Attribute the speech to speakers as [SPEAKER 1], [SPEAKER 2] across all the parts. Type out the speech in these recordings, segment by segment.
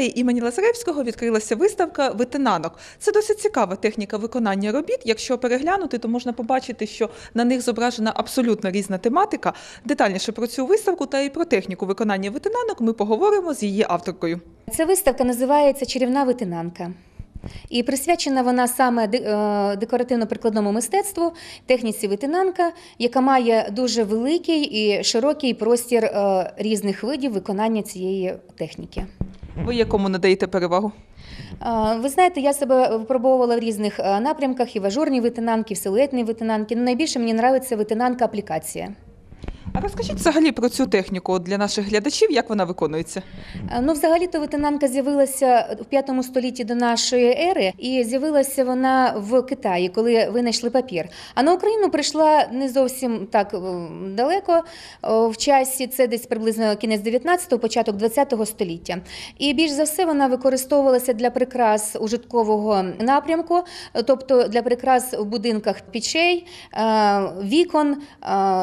[SPEAKER 1] Музеї імені Лазаревського відкрилася виставка витинанок. Це досить цікава техніка виконання робіт. Якщо переглянути, то можна побачити, що на них зображена абсолютно різна тематика. Детальніше про цю виставку та і про техніку виконання витинанок ми поговоримо з її авторкою.
[SPEAKER 2] Ця виставка називається Чарівна витинанка. І присвячена вона саме е, декоративно-прикладному мистецтву, техніці витинанка, яка має дуже великий і широкий простір е, різних видів виконання цієї техніки.
[SPEAKER 1] Ви якому надаєте перевагу?
[SPEAKER 2] Ви знаєте, я себе випробовувала в різних е, напрямках і в ажурній витинанки, і в силуетній витинанки. Ну, найбільше мені подобається витинанка аплікація.
[SPEAKER 1] А розкажіть взагалі про цю техніку для наших глядачів, як вона виконується.
[SPEAKER 2] Е, Ну, взагалі-то витинанка з'явилася в 5 столітті до нашої ери, і з'явилася вона в Китаї, коли винайшли папір. А на Україну прийшла не зовсім так е, далеко в часі. Це десь приблизно кінець 19-го, початок 20-го століття. І більш за все вона використовувалася для прикрас ужиткового напрямку, тобто для прикрас в будинках печей, е, вікон,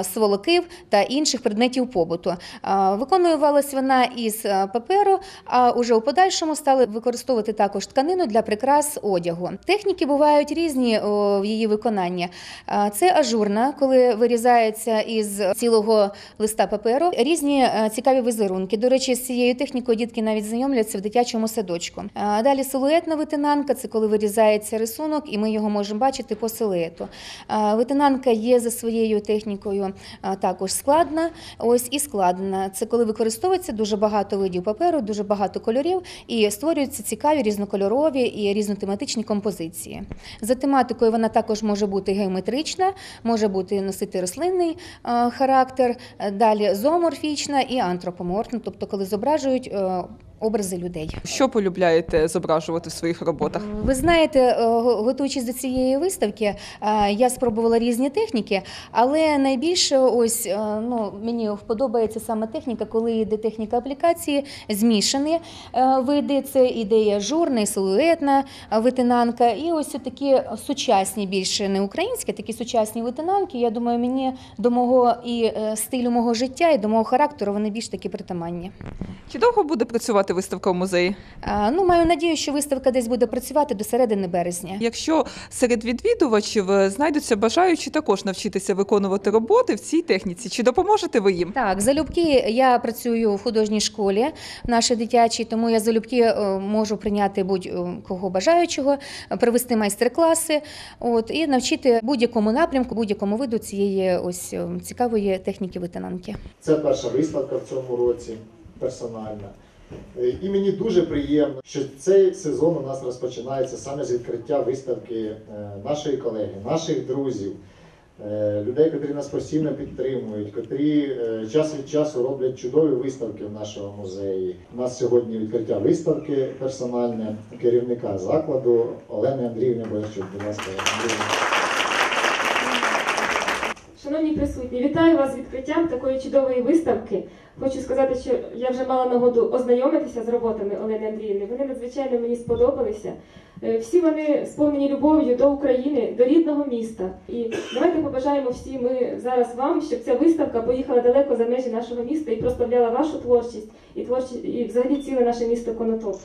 [SPEAKER 2] сволокив та інших предметів побуту. Виконувалась вона із е, паперу, а уже у подальшому стали використовувати також тканину для прикрас одягу. Техніки бувають різні в її виконанні. Це ажурна, коли вирізається із цілого листа паперу. Різні е, цікаві візерунки. До речі, з цією технікою дітки навіть знайомляться в дитячому садочку. Далі силуетна витинанка це коли вирізається рисунок, і ми його можемо бачити по силуету. Витинанка є за своєю технікою також складна, ось і складна. Це коли використовується дуже багато видів паперу, дуже багато кольорів і створюються цікаві різнокольорові і різнотематичні композиції. За тематикою вона також може бути геометрична, може бути носити рослинний е, характер, е, далі зооморфічна і антропоморфна, тобто коли зображують е, образи людей.
[SPEAKER 1] Що полюбляєте зображувати в своїх роботах?
[SPEAKER 2] Ви знаєте, е, готуючись до цієї виставки, е, я спробувала різні техніки, але найбільше ось е, ну, мені подобається саме техніка, коли йде техніка аплікації, змішані види. Це ідея журна, силуетна витинанка, і ось такі сучасні, більше не українські, такі сучасні витинанки. Я думаю, мені до мого і стилю мого життя, і до мого характеру вони більш такі притаманні.
[SPEAKER 1] Чи довго буде працювати виставка в музеї?
[SPEAKER 2] Ну, маю надію, що виставка десь буде працювати до середини березня.
[SPEAKER 1] Якщо серед відвідувачів е, знайдуться бажаючі також навчитися виконувати роботи в цій техніці, чи допоможете ви їм?
[SPEAKER 2] Так, залюбки я працюю в художній школі нашій дитячій, тому я залюбки е, можу прийняти будь-кого бажаючого, провести майстер-класи, от і навчити будь-якому напрямку, будь-якому виду цієї ось е, цікавої техніки витинанки.
[SPEAKER 3] Це перша виставка в цьому році персональна. Е, І мені дуже приємно, що цей сезон у нас розпочинається саме з відкриття виставки е, нашої колеги, наших друзів, е, людей, котрі нас постійно підтримують, котрі час від часу роблять чудові виставки в нашому музеї. У нас сьогодні відкриття виставки персональне керівника закладу Олени Андріївни Бойчук. Будь ласка,
[SPEAKER 4] Шановні присутні, вітаю вас з відкриттям такої чудової виставки. Хочу сказати, що я вже мала нагоду ознайомитися з роботами Олени Андріївни. Вони надзвичайно мені сподобалися. Е, Всі вони сповнені любов'ю до України, до рідного міста. І давайте побажаємо всі ми зараз вам, щоб ця виставка поїхала далеко за межі нашого міста і прославляла вашу творчість і творчість і взагалі ціле наше місто Конотоп.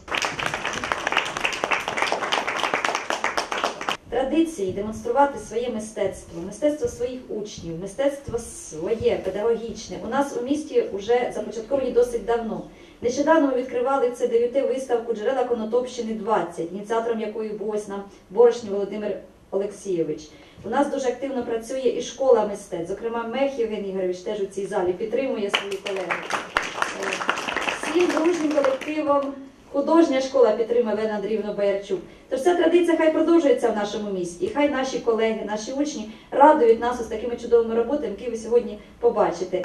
[SPEAKER 5] Традиції демонструвати своє мистецтво, мистецтво своїх учнів, мистецтво своє педагогічне. У нас у місті вже започатковані досить давно. Нещодавно ми відкривали це дев'яти виставку Джерела Конотопщини 20, ініціатором якої був ось нам Борошній Володимир Олексійович. У нас дуже активно працює і школа мистецтв. Зокрема, Мех Євген Ігорович теж у цій залі підтримує свої колеги. Е, Всім дружнім колективом художня школа підтримує Лена Андріївну Боярчук. Тож ця традиція хай продовжується в нашому місті. І хай наші колеги, наші учні радують нас з такими чудовими роботами, які ви сьогодні побачите.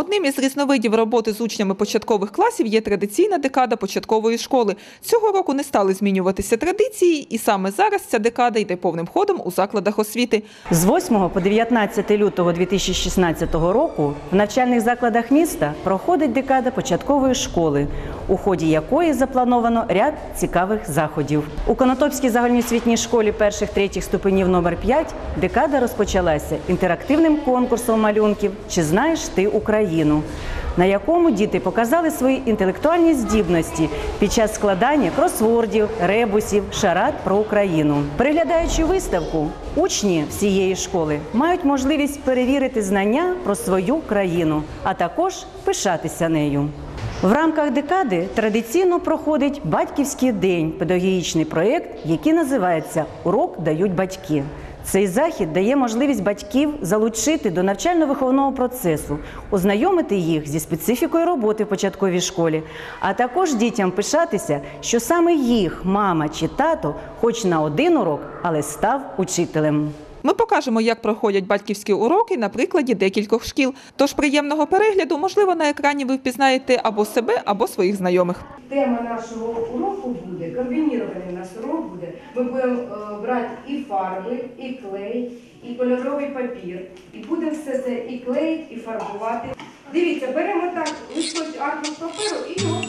[SPEAKER 1] Одним із різновидів роботи з учнями початкових класів є традиційна декада початкової школи. Цього року не стали змінюватися традиції, і саме зараз ця декада йде повним ходом у закладах освіти.
[SPEAKER 6] З 8 по 19 лютого 2016 року в навчальних закладах міста проходить декада початкової школи, у ході якої заплановано ряд цікавих заходів. У Конотопській загальноосвітній школі перших третіх ступенів номер 5 декада розпочалася інтерактивним конкурсом малюнків Чи знаєш ти Україну? На якому діти показали свої інтелектуальні здібності під час складання кросвордів, ребусів, шарад про Україну. Переглядаючи виставку, учні всієї школи мають можливість перевірити знання про свою країну, а також пишатися нею. В рамках декади традиційно проходить батьківський день, педагогічний проєкт, який називається Урок дають батьки. Цей захід дає можливість батьків залучити до навчально-виховного процесу, ознайомити їх зі специфікою роботи в початковій школі, а також дітям пишатися, що саме їх мама чи тато, хоч на один урок, але став учителем.
[SPEAKER 1] Ми покажемо, як проходять батьківські уроки на прикладі декількох шкіл. Тож приємного перегляду, можливо, на екрані ви впізнаєте або себе, або своїх знайомих.
[SPEAKER 7] Тема нашого уроку буде, комбінірований у нас урок буде. Ми будемо е, брати і фарби, і клей, і кольоровий папір. І будемо все це і клеїти, і фарбувати. Дивіться, беремо так листочок аркуш паперу і його.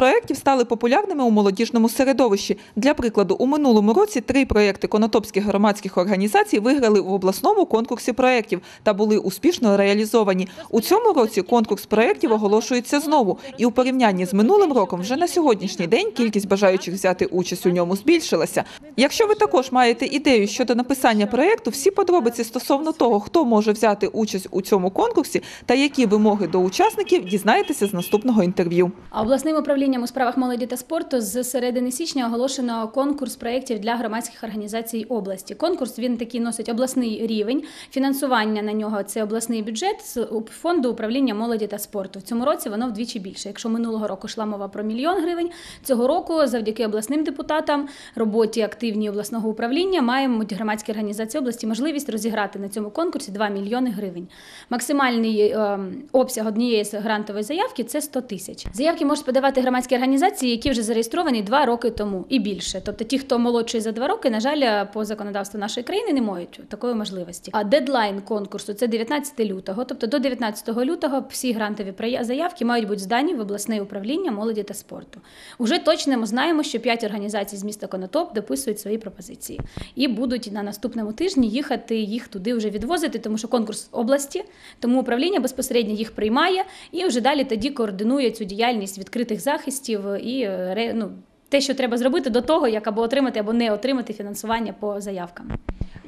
[SPEAKER 1] Проєктів стали популярними у молодіжному середовищі. Для прикладу, у минулому році три проєкти конотопських громадських організацій виграли в обласному конкурсі проєктів та були успішно реалізовані. У цьому році конкурс проєктів оголошується знову, і у порівнянні з минулим роком вже на сьогоднішній день кількість бажаючих взяти участь у ньому збільшилася. Якщо ви також маєте ідею щодо написання проєкту, всі подробиці стосовно того, хто може взяти участь у цьому конкурсі та які вимоги до учасників, дізнаєтеся з наступного інтерв'ю.
[SPEAKER 8] Обласним управлінням у справах молоді та спорту з середини січня оголошено конкурс проєктів для громадських організацій області. Конкурс він такий носить обласний рівень. Фінансування на нього це обласний бюджет з фонду управління молоді та спорту. В цьому році воно вдвічі більше. Якщо минулого року йшла мова про мільйон гривень, цього року завдяки обласним депутатам, роботі активній обласного управління, маємо громадські організації області можливість розіграти на цьому конкурсі 2 мільйони гривень. Максимальний е, обсяг однієї з грантової заявки це 100 тисяч. Заявки можуть подавати громадські громадські організації, які вже зареєстровані два роки тому і більше. Тобто ті, хто молодший за два роки, на жаль, по законодавству нашої країни не мають такої можливості. А дедлайн конкурсу це 19 лютого. Тобто до 19 лютого всі грантові заявки мають бути здані в обласне управління молоді та спорту. Уже точно ми знаємо, що п'ять організацій з міста Конотоп дописують свої пропозиції і будуть на наступному тижні їхати їх туди вже відвозити, тому що конкурс області, тому управління безпосередньо їх приймає і вже далі тоді координує цю діяльність відкритих захистів і е, ну, те, що треба зробити до того, як або отримати, або не отримати фінансування по заявкам.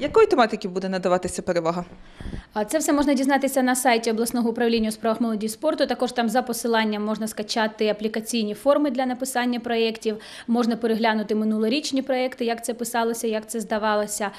[SPEAKER 1] Якої тематики буде надаватися перевага?
[SPEAKER 8] Це все можна дізнатися на сайті обласного управління у справах молоді і спорту. Також там за посиланням можна скачати аплікаційні форми для написання проєктів, можна переглянути минулорічні проєкти, як це писалося, як це здавалося.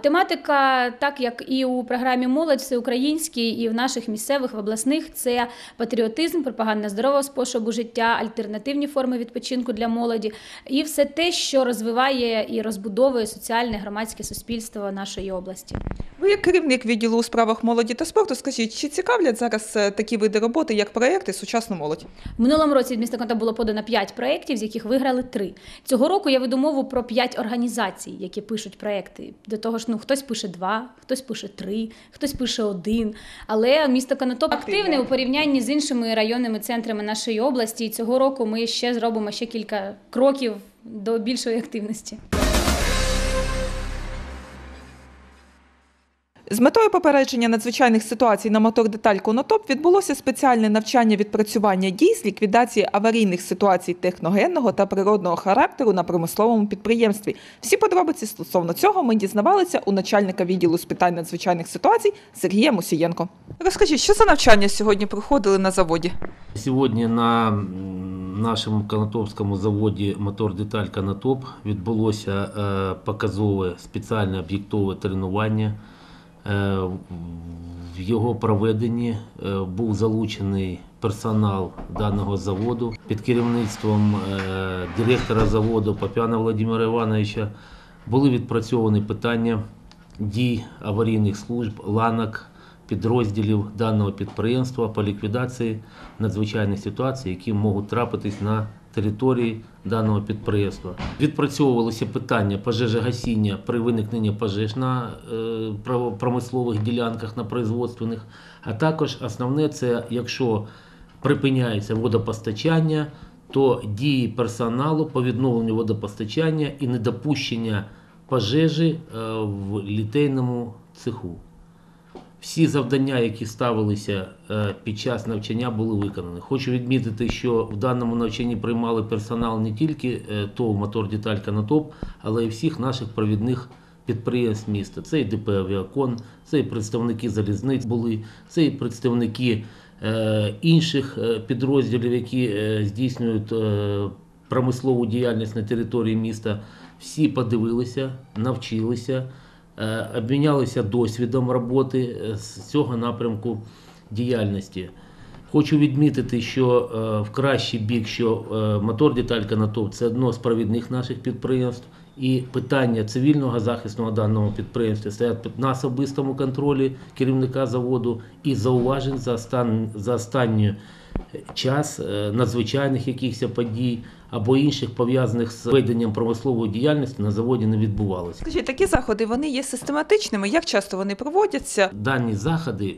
[SPEAKER 8] Тематика, так як і у програмі Молодь всеукраїнській, і в наших місцевих в обласних, це патріотизм, пропаганда здорового способу життя, альтернативні форми відпочинку для молоді і все те, що розвиває і розбудовує соціальне громадське суспільство нашої області.
[SPEAKER 1] Ви як керівник відділу у справах молоді та спорту, скажіть, чи цікавлять зараз е, такі види роботи, як проекти сучасну молодь?
[SPEAKER 8] В минулому році від міста Конта було подано 5 проєктів, з яких виграли 3. Цього року я веду мову про 5 організацій, які пишуть проєкти. До того ж, ну хтось пише 2, хтось пише 3, хтось пише 1. Але місто Конотоп активне у порівнянні з іншими районними центрами нашої області. І цього року ми ще зробимо ще кілька кроків до більшої активності.
[SPEAKER 1] З метою попередження надзвичайних ситуацій на мотор деталь Конотоп відбулося спеціальне навчання відпрацювання дій з ліквідації аварійних ситуацій техногенного та природного характеру на промисловому підприємстві. Всі подробиці стосовно цього ми дізнавалися у начальника відділу з питань надзвичайних ситуацій Сергія Мусієнко. Розкажіть, що за навчання сьогодні проходили на заводі?
[SPEAKER 9] Сьогодні на нашому канатопському заводі Мотор Деталь Канатоп відбулося е, показове спеціальне об'єктове тренування. Е, В його проведенні е, був залучений персонал даного заводу під керівництвом е, директора заводу Попяна Володимира Івановича. Були відпрацьовані питання дій аварійних служб, ланок, підрозділів даного підприємства по ліквідації надзвичайних ситуацій, які можуть трапитись на території даного підприємства. Відпрацьовувалися питання пожежогасіння при виникненні пожеж на е, промислових ділянках, на производственних, а також основне це якщо припиняється водопостачання, то дії персоналу по відновленню водопостачання і недопущення пожежі е, в літейному цеху. Всі завдання, які ставилися е, під час навчання, були виконані. Хочу відмітити, що в даному навчанні приймали персонал не тільки е, ТОВ «Мотор Деталь Канатоп», але й всіх наших провідних підприємств міста. Це і ДП «Авіакон», це і представники залізниць були, це і представники е, інших підрозділів, які здійснюють промислову діяльність на території міста. Всі подивилися, навчилися. Е, обмінялися досвідом роботи е, з цього напрямку діяльності. Хочу відмітити, що е, в кращий бік, що мотор деталь Канатов це одно з провідних наших підприємств, і питання цивільного захисту на даному стоять на особистому контролі керівника заводу і зауважень за стан за останній час надзвичайних якихось подій або інших пов'язаних з веденням промислової діяльності на заводі не відбувалося.
[SPEAKER 1] Скажіть, такі заходи вони є систематичними? Як часто вони проводяться?
[SPEAKER 9] Дані заходи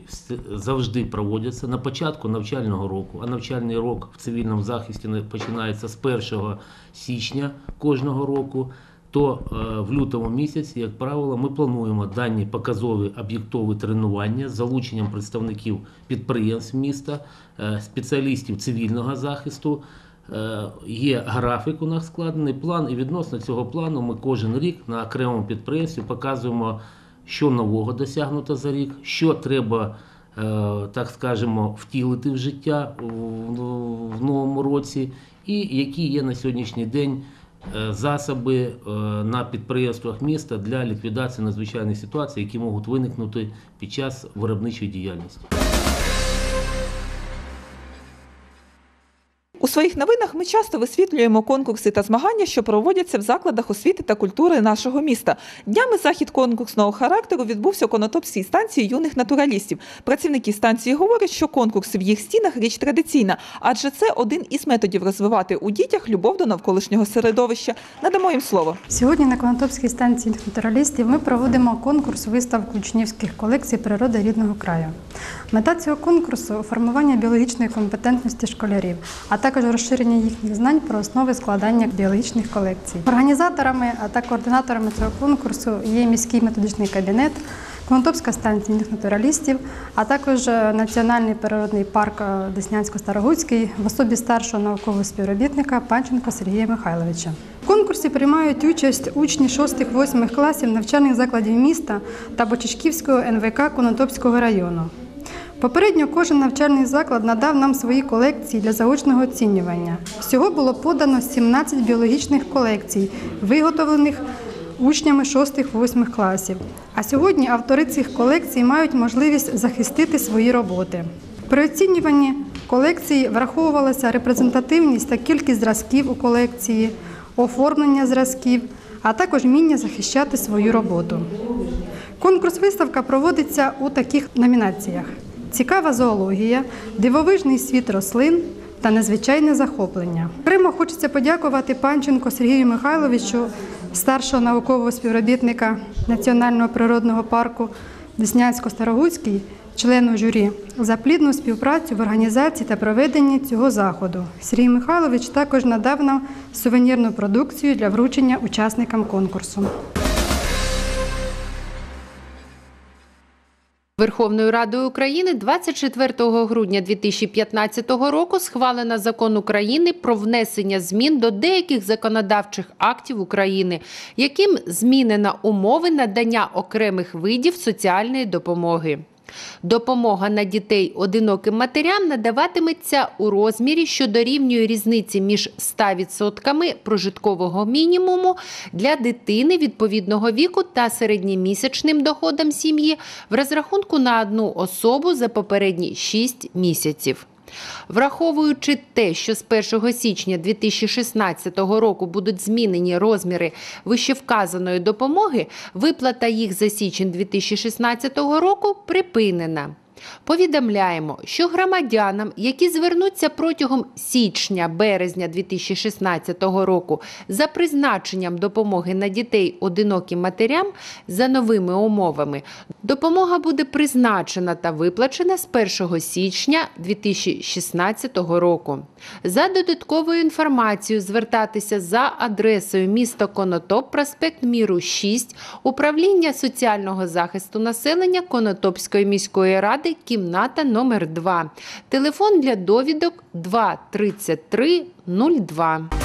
[SPEAKER 9] завжди проводяться на початку навчального року, а навчальний рок в цивільному захисті не- починається з 1 січня кожного року. То е, в лютому місяці, як правило, ми плануємо дані показові об'єктові тренування з залученням представників підприємств міста, е, спеціалістів цивільного захисту. Е, Є графік у нас складений план, і відносно цього плану ми кожен рік на окремому підприємстві показуємо, що нового досягнуто за рік, що треба, е, так скажемо, втілити в життя в- новому році, і які є на сьогоднішній день е, засоби на підприємствах міста для ліквідації надзвичайних ситуацій, які можуть виникнути під час виробничої діяльності.
[SPEAKER 1] Своїх новинах ми часто висвітлюємо конкурси та змагання, що проводяться в закладах освіти та культури нашого міста. Днями захід конкурсного характеру відбувся у Конотопській станції юних натуралістів. Працівники станції говорять, що конкурси в їх стінах річ традиційна, адже це один із методів розвивати у дітях любов до навколишнього середовища. Надамо їм слово.
[SPEAKER 10] Сьогодні на Конотопській станції натуралістів ми проводимо конкурс виставку учнівських колекцій природи рідного краю. Мета цього конкурсу формування біологічної компетентності школярів, а також розширення їхніх знань про основи складання біологічних колекцій. Організаторами та координаторами цього конкурсу є міський методичний кабінет. Конотопська станція натуралістів, а також е, Національний природний парк е, Деснянсько-Старогуцький в особі старшого наукового співробітника Панченка Сергія Михайловича. В конкурсі приймають участь учні 6-8 класів навчальних закладів міста та Бочечківського НВК Конотопського району. Попередньо кожен навчальний заклад надав нам свої колекції для заочного оцінювання. Всього було подано 17 біологічних колекцій, виготовлених учнями 6-8 класів. А сьогодні автори цих колекцій мають можливість захистити свої роботи. При оцінюванні колекції враховувалася репрезентативність та кількість зразків у колекції, оформлення зразків, а також вміння захищати свою роботу. Конкурс-виставка проводиться у таких номінаціях: цікава зоологія, дивовижний світ рослин та незвичайне захоплення. Окремо хочеться подякувати Панченко Сергію Михайловичу, старшого наукового співробітника Національного природного парку Деснянсько-Старогуцький, члену журі, за плідну співпрацю в організації та проведенні цього заходу. Сергій Михайлович також надав нам сувенірну продукцію для вручення учасникам конкурсу.
[SPEAKER 11] Верховною Радою України 24 грудня 2015 року схвалена закон України про внесення змін до деяких законодавчих актів України, яким змінена умови надання окремих видів соціальної допомоги. Допомога на дітей одиноким матерям надаватиметься у розмірі, що дорівнює різниці між 100% прожиткового мінімуму для дитини відповідного віку та середньомісячним доходом сім'ї в розрахунку на одну особу за попередні 6 місяців. Враховуючи те, що з 1 січня 2016 року будуть змінені розміри вищевказаної допомоги, виплата їх за січень 2016 року припинена. Повідомляємо, що громадянам, які звернуться протягом січня-березня 2016 року за призначенням допомоги на дітей одиноким матерям за новими умовами, допомога буде призначена та виплачена з 1 січня 2016 року. За додатковою інформацією звертатися за адресою місто Конотоп, проспект Міру 6, управління соціального захисту населення Конотопської міської ради, кімната номер 2 Телефон для довідок 2 33 02.